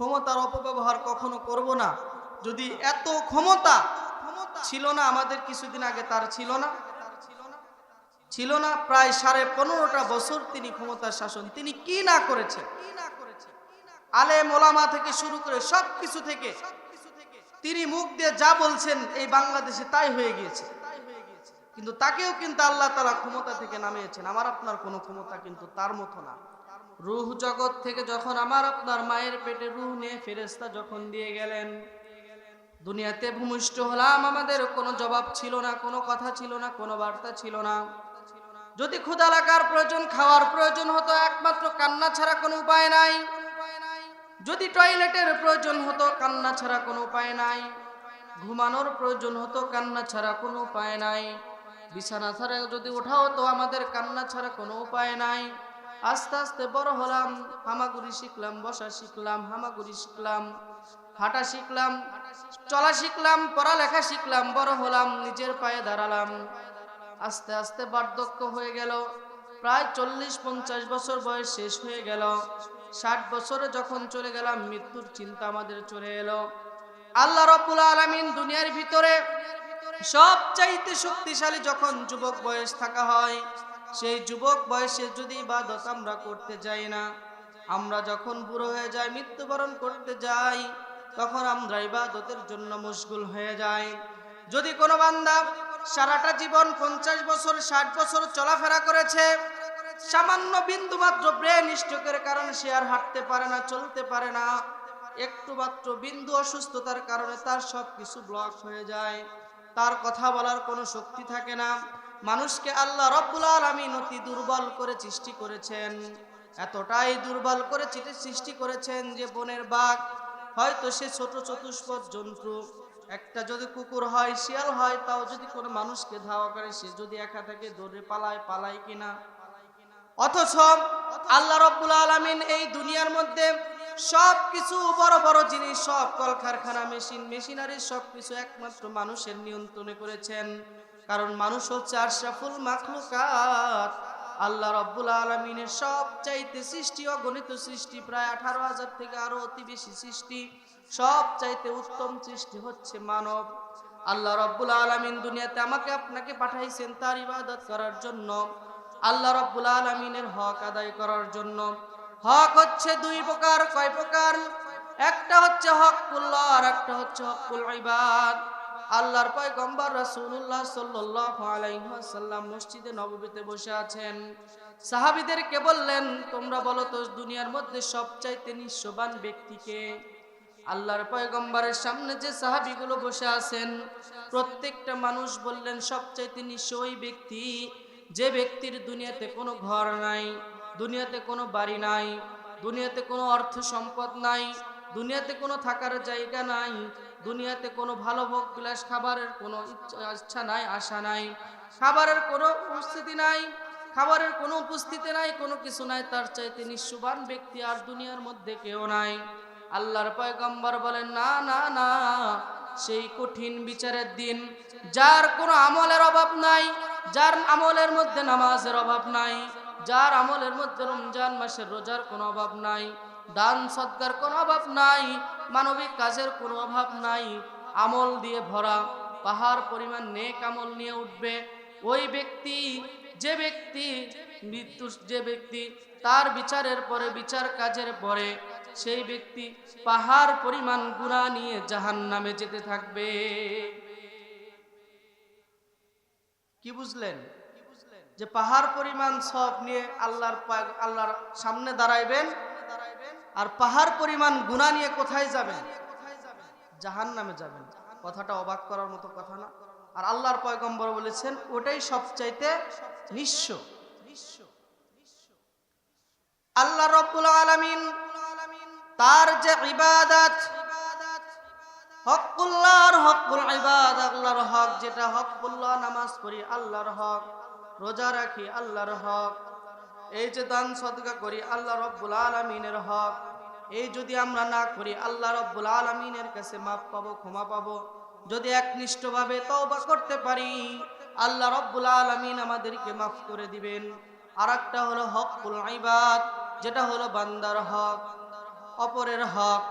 ক্ষমতার অপব্যবহার কখনো করব না। যদি এত ক্ষমতা ছিল না, আমাদের কিছুদিন আগে তার ছিল না। ছিল না, প্রায় সাড়ে পনেরোটা বছর তিনি ক্ষমতার শাসন। তিনি কি না করেছেন? আলে মোলামা থেকে শুরু করে সব কিছু থেকে তিনি মুখ দিয়ে যা বলছেন, এই বাংলাদেশে তাই হয়ে গিয়েছে। কিন্তু তাকেও কিন্তু আল্লাহ তালা ক্ষমতা থেকে নামিয়েছেন। আমার আপনার কোনো ক্ষমতা কিন্তু তার মতো না। রুহ জগৎ থেকে যখন আমার আপনার মায়ের পেটে রুহ নিয়ে ফেরেস্তা যখন দিয়ে গেলেন, দুনিয়াতে ভূমিষ্ঠ হলাম, আমাদের কোনো জবাব ছিল না, কোনো কথা ছিল না, কোনো বার্তা ছিল না। যদি ক্ষুধা লাগার প্রয়োজন, খাওয়ার প্রয়োজন হতো, একমাত্র কান্না ছাড়া কোনো উপায় নাই। যদি টয়লেটের প্রয়োজন হতো, কান্না ছাড়া কোনো উপায় নাই। ঘুমানোর প্রয়োজন হতো, কান্না ছাড়া কোনো উপায় নাই। বিছানা ছাড়া যদি ওঠা হতো আমাদের কান্না ছাড়া কোনো উপায় নাই। আস্তে আস্তে বড় হলাম, হামাগুড়ি শিখলাম, বসা শিখলাম, হামাগুড়ি শিখলাম, হাঁটা শিখলাম, চলা শিখলাম, পড়ালেখা শিখলাম, বড় হলাম, নিজের পায়ে দাঁড়ালাম। আস্তে আস্তে বার্ধক্য হয়ে গেল, প্রায় চল্লিশ পঞ্চাশ বছর বয়স শেষ হয়ে গেল। ষাট বছরে যখন চলে গেলাম, মৃত্যুর চিন্তা আমাদের চলে এলো। আল্লাহ রব্বুল আলমিন দুনিয়ার ভিতরে সবচাইতে শক্তিশালী যখন যুবক বয়স থাকা হয় সেই যুবক বয়সে যদি ইবাদত আমরা করতে যাই না, আমরা যখন বুড়ো হয়ে যাই, মৃত্যুবরণ করতে যাই, তখন আমরা ইবাদতের জন্য মুশগুল হয়ে যাই। যদি কোনো বান্দা সারাটা জীবন পঞ্চাশ বছর, ষাট বছর চলাফেরা করেছে, সামান্য বিন্দু মাত্র ব্রেন স্ট্রোকের কারণে সে আর হাঁটতে পারে না, চলতে পারে না। একটু মাত্র বিন্দু অসুস্থতার কারণে তার সব কিছু ব্লক হয়ে যায়। তার কথা বলার কোনো শক্তি থাকে না। মানুষকে আল্লাহ রব্বুল আলমিন অতি দুর্বল করে সৃষ্টি করেছেন। এতটাই দুর্বল করে সৃষ্টি করেছেন যে বনের বাঘ, হয়তো সে ছোট চতুষ্পদ জন্তু। একটা যদি কুকুর হয়, শিয়াল হয়, তাও যদি কোনো মানুষকে ধাওয়া করে, সে যদি একা থাকে, দৌড়ে পালায় পালায় কিনা? অথচ আল্লাহ রব্বুল আলমিন এই দুনিয়ার মধ্যে সব কিছু বড় বড় জিনিস, সব কলকারখানা, মেশিন, মেশিনারি সব কিছু একমাত্র মানুষের নিয়ন্ত্রণে করেছেন। কারণ মানুষ হচ্ছে আশরাফুল মাখলুকাত। আল্লাহ রব্বুল আলমিনের সব চাইতে সৃষ্টি, অগণিত সৃষ্টি, প্রায় আঠারো হাজার থেকে আরও অতি বেশি সৃষ্টি। সব চাইতে উত্তম সৃষ্টি হচ্ছে মানব। আল্লাহ রব্বুল আলমিন দুনিয়াতে আমাকে আপনাকে পাঠাইছেন তার ইবাদত করার জন্য। আল্লাহ রব্বুল আলমিনের হক আদায় করার জন্য। হক হচ্ছে দুই প্রকার, কয় প্রকার? একটা হচ্ছে হকুল্লাহ আর একটা হচ্ছে হকুল ইবাদ। আল্লাহর পয়গম্বর রাসূলুল্লাহ সাল্লাল্লাহু আলাইহি ওয়াসাল্লাম মসজিদে নববীতে বসে আছেন। সাহাবীদেরকে বললেন, তোমরা বলো তো দুনিয়ার মধ্যে সবচাইতে নিঃস্ববান ব্যক্তিকে আল্লাহর পয়গম্বরের সামনে যে সাহাবীগুলো বসে আছেন, প্রত্যেকটা মানুষ বললেন, সবচাইতে নিঃস্ব ওই ব্যক্তি, যে ব্যক্তির দুনিয়াতে কোনো ঘর নাই, দুনিয়াতে কোনো বাড়ি নাই, দুনিয়াতে কোনো অর্থ সম্পদ নাই, দুনিয়াতে কোনো থাকার জায়গা নাই দুনিয়াতে কোনো ভালো ভোগ, বিলাস খাবারের কোনো ইচ্ছা নাই, আশা নাই। খাবারের কোনো উপস্থিতি নাই, খাবারের কোনো উপস্থিতি নাই, কোনো কিছু নাই, তার চাইতে নিঃস্ববান ব্যক্তি আর দুনিয়ার মধ্যে কেউ নাই। আল্লাহর পয়গম্বর বলেন, না না না, সেই কঠিন বিচারের দিন, যার কোনো আমলের অভাব নাই, যার আমলের মধ্যে নামাজের অভাব নাই, যার আমলের মধ্যে রমজান মাসের রোজার কোনো অভাব নাই দান সৎকার কোনো অভাব নাই, মানবিক কাজের কোনো অভাব নাই। আমল দিয়ে ভরা, পাহাড় পরিমাণ নেক আমল নিয়ে উঠবে। ওই ব্যক্তি, যে ব্যক্তি মৃত্যু, যে ব্যক্তি তার বিচারের পরে, বিচার কাজের পরে, সেই ব্যক্তি পাহাড় পরিমাণ গুণা নিয়ে জাহান নামে যেতে থাকবে। কি বুঝলেন? যে পাহাড় পরিমাণ সব নিয়ে আল্লাহর আল্লাহর সামনে দাঁড়াইবেন আর পাহাড় পরিমাণ গুণা নিয়ে কোথায় যাবেন? জাহান নামে যাবেন। কথাটা অবাক করার মতো কথা না। আর আল্লাহর পয়গম্বর বলেছেন, ওটাই সবচাইতে নিঃস্ব। আল্লাহ রব্বুল আলামিন তার যে ইবাদত হকুল্লাহর হকুল ইবাদ, আল্লাহর হক, যেটা হকুল্লাহ নামাজ পড়ি, আল্লাহর হক। রোজা রাখি, আল্লাহর হক। এই যে দান সদকা করি আল্লাহ রব্বুল আলমিনের হক, এই যদি আমরা না করি আল্লাহ রব্বুল আলমিনের কাছে মাফ পাবো, ক্ষমা পাবো। যদি একনিষ্ঠভাবে তওবা করতে পারি, আল্লাহ রব্বুল আলমিন আমাদেরকে মাফ করে দিবেন। আর একটা হলো হকুল ইবাদ, যেটা হলো বান্দার হক, অপরের হক।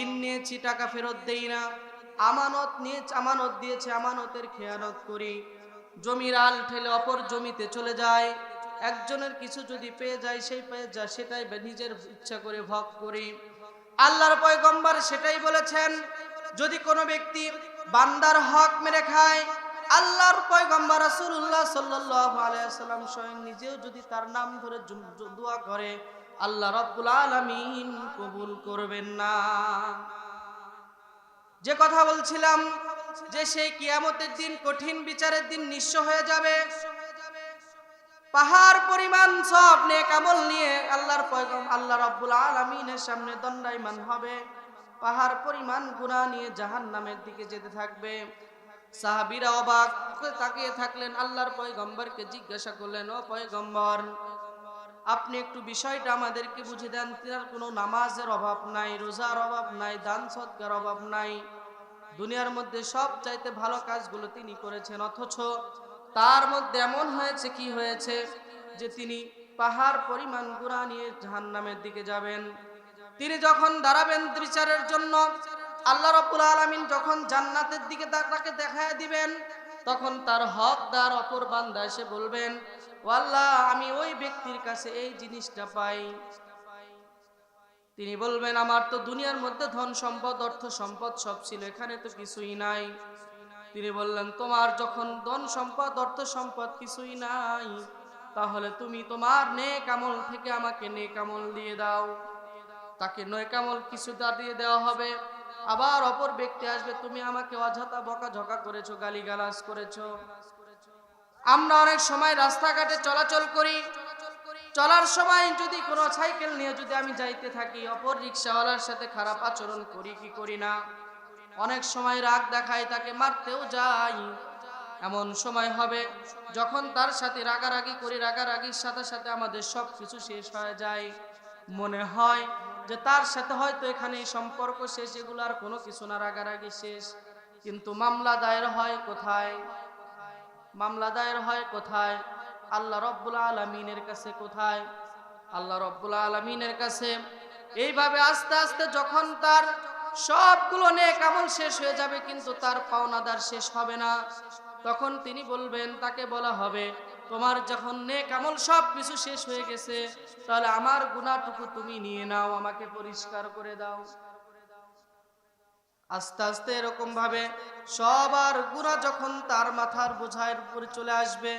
ঋণ নিয়েছি, টাকা ফেরত দেই না। আমানত নিয়ে আমানত দিয়েছে, আমানতের খেয়ানত করি। জমির আল ঠেলে অপর জমিতে চলে যায়। একজনের কিছু যদি পেয়ে যায়, সেই পেয়ে যায়, সেটাই নিজের ইচ্ছা করে ভোগ করি। আল্লাহর পয়গম্বর সেটাই বলেছেন, যদি কোনো ব্যক্তি বান্দার হক মেরে খায়, আল্লাহর পয়গম্বর রাসূলুল্লাহ সাল্লাল্লাহু আলাইহি সাল্লাম স্বয়ং নিজেও যদি তার নাম ধরে দোয়া করে, আল্লাহ রাব্বুল আলামিন কবুল করবেন না। যে কথা বলছিলাম, যে সেই কিয়ামতের দিন কঠিন বিচারের দিন নিঃস্ব হয়ে যাবে পাহাড় পরিমাণ সব নেক আমল নিয়ে আল্লাহর পয়গম, আল্লাহ রাব্বুল আলামিনের সামনে দণ্ডায়মান হবে। পাহাড় পরিমাণ গুনাহ নিয়ে জাহান্নামের দিকে যেতে থাকবে। সাহাবীরা অবাক তাকিয়ে থাকলেন, আল্লাহর পয়গম্বরকে জিজ্ঞাসা করলেন, ও পয়গম্বর, আপনি একটু বিষয়টা আমাদেরকে বুঝে দেন। তার কোনো নামাজের অভাব নাই, রোজার অভাব নাই, দান সৎকার অভাব নাই। দুনিয়ার মধ্যে সব চাইতে ভালো কাজগুলো তিনি করেছেন, অথচ তার মধ্যে এমন হয়েছে, কি হয়েছে? যে তিনি পাহাড় পরিমাণ গুড়া নিয়ে জাহান্নামের দিকে যাবেন। তিনি যখন দাঁড়াবেন বিচারের জন্য, আল্লাহ রাব্বুল আলামিন যখন জান্নাতের দিকে তাকে দেখায় দিবেন, তখন তার হক হকদার অপর বান্দা এসে বলবেন ও আল্লাহ আমি ওই ব্যক্তির কাছে এই জিনিসটা পাই। তিনি বলবেন, আমার তো দুনিয়ার মধ্যে ধন সম্পদ, অর্থ সম্পদ সব ছিল, এখানে তো কিছুই নাই। তিনি বললেন, তোমার যখন ধন সম্পদ, অর্থ সম্পদ কিছুই নাই, তাহলে তুমি তোমার নেক আমল থেকে আমাকে নেক আমল দিয়ে দাও। তাকে নেক আমল কিছু দিয়ে দেওয়া হবে। আবার অপর ব্যক্তি আসবে, তুমি আমাকে অযথা বকাঝকা করেছ গালি গালিগালাজ করেছ। আমরা অনেক সময় রাস্তাঘাটে চলাচল করি। চলার সময় যদি কোনো সাইকেল নিয়ে যদি আমি যাইতে থাকি, অপর রিক্সাওয়ালার সাথে খারাপ আচরণ করি কি করি না? অনেক সময় রাগ দেখাই তাকে মারতেও যাই এমন সময় হবে যখন তার সাথে রাগারাগি করি, রাগারাগির সাথে সাথে আমাদের সব কিছু শেষ হয়ে যায়। মনে হয় যে তার সাথে হয়তো এখানে সম্পর্ক শেষ, এগুলো আর কোনো কিছু না, রাগারাগি শেষ। কিন্তু মামলা দায়ের হয় কোথায়? মামলা দায়ের হয় কোথায়? আল্লাহ রব্বুল আলমিনের কাছে কোথায়? আল্লাহ রব্বুল আলমিনের কাছে। এইভাবে আস্তে আস্তে যখন তার সবগুলো নেক আমল শেষ হয়ে যাবে, কিন্তু তার পাওনাদার শেষ হবে না। তখন তিনি বলবেন, তাকে বলা হবে, তোমার যখন নেক আমল সব কিছু শেষ হয়ে গেছে, তাহলে আমার গুণাটুকু তুমি নিয়ে নাও, আমাকে পরিষ্কার করে দাও। আস্তে আস্তে এরকম ভাবে সবার গুণা যখন তার মাথার বোঝার উপরে চলে আসবে,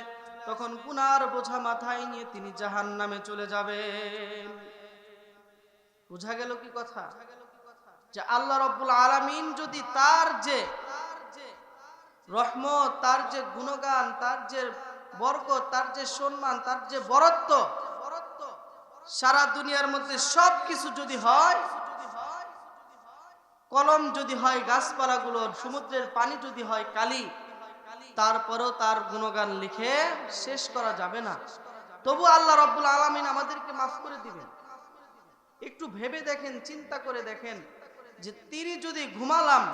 তখন গুনার বোঝা মাথায় নিয়ে তিনি জাহান নামে চলে যাবেন। বোঝা গেল কি কথা? যে আল্লাহ রব্বুল আলামিন যদি তার যে রহমত, তার যে গুণগান, তার যে বরকত, তার যে সম্মান, তার যে বরত্ব, সারা দুনিয়ার মধ্যে সব কিছু যদি হয়, কলম যদি হয় গাছপালাগুলোর সমুদ্রের পানি যদি হয়, কালি, তারপরেও তার গুণগান লিখে শেষ করা যাবে না। তবু আল্লাহ রব্বুল আলমিন আমাদেরকে মাফ করে দিবেন। একটু ভেবে দেখেন, চিন্তা করে দেখেন যে তিনি যদি ঘুমালাম,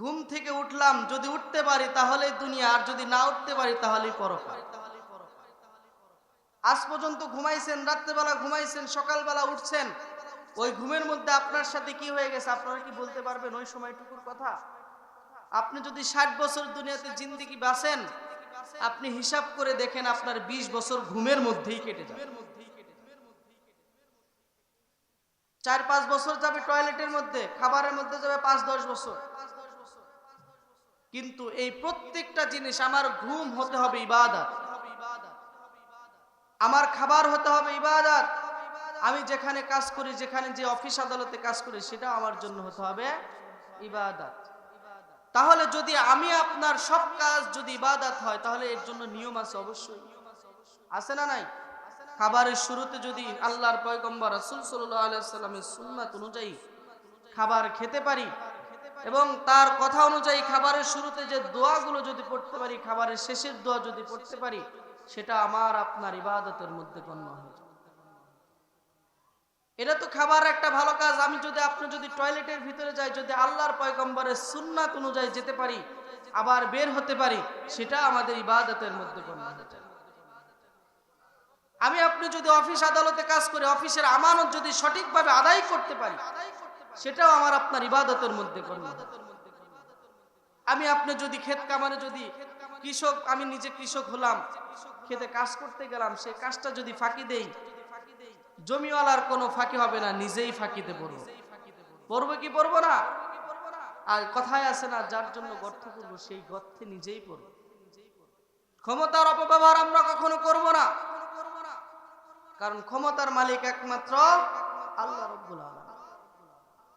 ঘুম থেকে উঠলাম, যদি উঠতে পারি তাহলে দুনিয়া, আর যদি না উঠতে পারি তাহলেই পরকাল। আজ পর্যন্ত ঘুমাইছেন, রাত্রেবেলা ঘুমাইছেন, সকালবেলা উঠছেন, ওই ঘুমের মধ্যে আপনার সাথে কি হয়ে গেছে আপনারা কি বলতে পারবেন ওই সময়টুকুর কথা? আপনি যদি ষাট বছর দুনিয়াতে জিন্দিগি বাসেন আপনি হিসাব করে দেখেন আপনার ২০ বছর ঘুমের মধ্যেই কেটে যাবে। চার পাঁচ বছর যাবে টয়লেটের মধ্যে, খাবারের মধ্যে যাবে পাঁচ দশ বছর। কিন্তু এই প্রত্যেকটা জিনিস আমার ঘুম হতে হবে ইবাদত। আমার খাবার হতে হবে ইবাদত। আমি যেখানে কাজ করি, যেখানে যে অফিস আদালতে কাজ করি সেটা আমার জন্য হতে হবে ইবাদত। তাহলে যদি আমি আপনার সব কাজ যদি ইবাদত হয়, তাহলে এর জন্য নিয়ম আছে অবশ্যই। আছে না নাই? খাবারের শুরুতে যদি আল্লাহর পয়গম্বর রাসূল সাল্লামের সুন্নাত অনুযায়ী খাবার খেতে পারি এবং তার কথা অনুযায়ী খাবারের শুরুতে যে দোয়াগুলো যদি পড়তে পারি, খাবারের শেষের দোয়া যদি পড়তে পারি, সেটা আমার আপনার ইবাদতের মধ্যে গণ্য হয়ে। এটা তো খাবার একটা ভালো কাজ আমি যদি, আপনি যদি টয়লেটের ভিতরে যাই, যদি আল্লাহর পয়গম্বরের সুন্নাত অনুযায়ী যেতে পারি, আবার বের হতে পারি, সেটা আমাদের ইবাদতের মধ্যে গণ্য হয়ে যায় আমি আপনি যদি অফিস আদালতে কাজ করে, অফিসের আমানত যদি সঠিকভাবে আদায় করতে পারি, সেটাও আমার আপনার ইবাদতের মধ্যে আমি আপনি যদি ক্ষেত কামারে যদি কৃষক, আমি নিজে কৃষক হলাম খেতে কাজ করতে গেলাম সেই কাজটা যদি ফাঁকি দেই, জমিওয়ালার কোনো ফাঁকি হবে না, নিজেই ফাঁকিতে পড়ব। পড়ব কি পড়ব না? আর কথায় আছে না, যার জন্য গর্ত করব, সেই গর্তে নিজেই পড়ব। ক্ষমতার অপব্যবহার আমরা কখনো করব না। কারণ ক্ষমতার মালিক একমাত্র আল্লাহ রব্বুল আলামিন।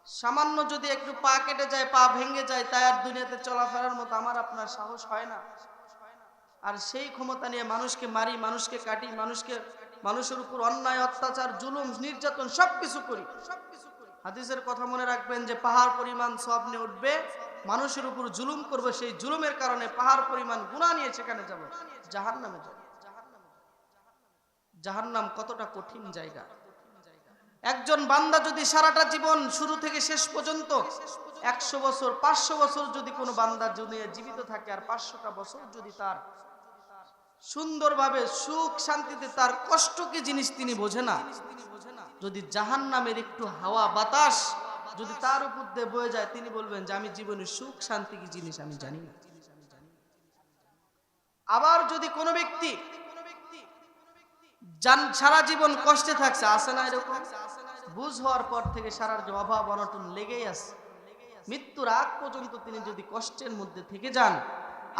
সামান্য যদি একটু পা কেটে যায়, পা ভেঙে যায়, তাই আর দুনিয়াতে চলাফেরার মতো আমার আপনার সাহস হয় না। আর সেই ক্ষমতা নিয়ে মানুষকে মারি, মানুষকে কাটি, মানুষকে, মানুষের উপর অন্যায়, অত্যাচার, জুলুম, নির্যাতন সবকিছু করি। হাদিসের কথা মনে রাখবেন যে পাহাড় পরিমাণ সব নিয়ে উঠবে, মানুষের উপর জুলুম করবে, সেই জুলুমের কারণে পাহাড় পরিমাণ গুণা নিয়ে সেখানে যাব জাহান নামে যাব। জাহান্নাম কতটা কঠিন জায়গা। একজন বান্দা যদি সারাটা জীবন শুরু থেকে শেষ পর্যন্ত একশো বছর, পাঁচশো বছর যদি কোনো বান্দা দুনিয়া জীবিত থাকে আর পাঁচশোটা বছর যদি তার সুন্দরভাবে সুখ শান্তিতে তার কষ্ট কি জিনিস তিনি বোঝে না। যদি জাহান নামের একটু হাওয়া বাতাস যদি তার উপর দিয়ে বয়ে যায়, তিনি বলবেন যে আমি জীবনে সুখ শান্তি কি জিনিস আমি জানি না। আবার যদি কোনো ব্যক্তি সারা জীবন কষ্টে থাকছে আসে না এরকম? বুঝ হওয়ার পর থেকে সারার যে অভাব অনটন লেগেই আছে। মৃত্যুর আগ পর্যন্ত তিনি যদি কষ্টের মধ্যে থেকে যান,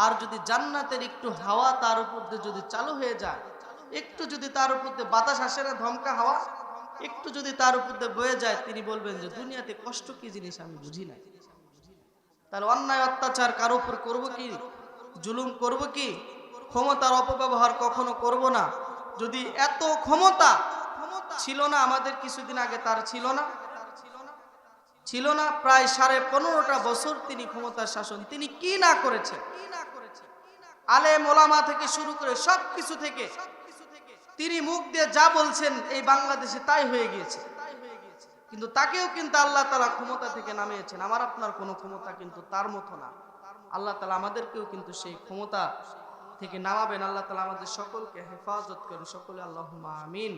আর যদি জান্নাতের একটু হাওয়া তার উপর দিয়ে যদি চালু হয়ে যায়, একটু যদি তার উপর দিয়ে বাতাস আসে না, ধমকা হাওয়া, একটু যদি তার উপর দিয়ে বয়ে যায়, তিনি বলবেন যে, দুনিয়াতে কষ্ট কি জিনিস আমি বুঝি না। তাহলে অন্যায় অত্যাচার কার উপর করব কি? জুলুম করব কি? ক্ষমতার অপব্যবহার কখনো করব না। যদি এত ক্ষমতা ছিল না, আমাদের কিছুদিন আগে তার ছিল না। ছিল না, প্রায় সাড়ে পনেরোটা বছর তিনি ক্ষমতার শাসন। তিনি কি না করেছেন? আলে মোলামা থেকে শুরু করে সব কিছু থেকে তিনি মুখ দিয়ে যা বলছেন, এই বাংলাদেশে তাই হয়ে গিয়েছে। কিন্তু তাকেও কিন্তু আল্লাহ তালা ক্ষমতা থেকে নামিয়েছেন। আমার আপনার কোনো ক্ষমতা কিন্তু তার মতো না। আল্লাহ তালা আমাদেরকেও কিন্তু সেই ক্ষমতা থেকে নামাবেন আল্লাহ তালা আমাদের সকলকে হেফাজত করেন। সকলে আল্লাহ আমিন।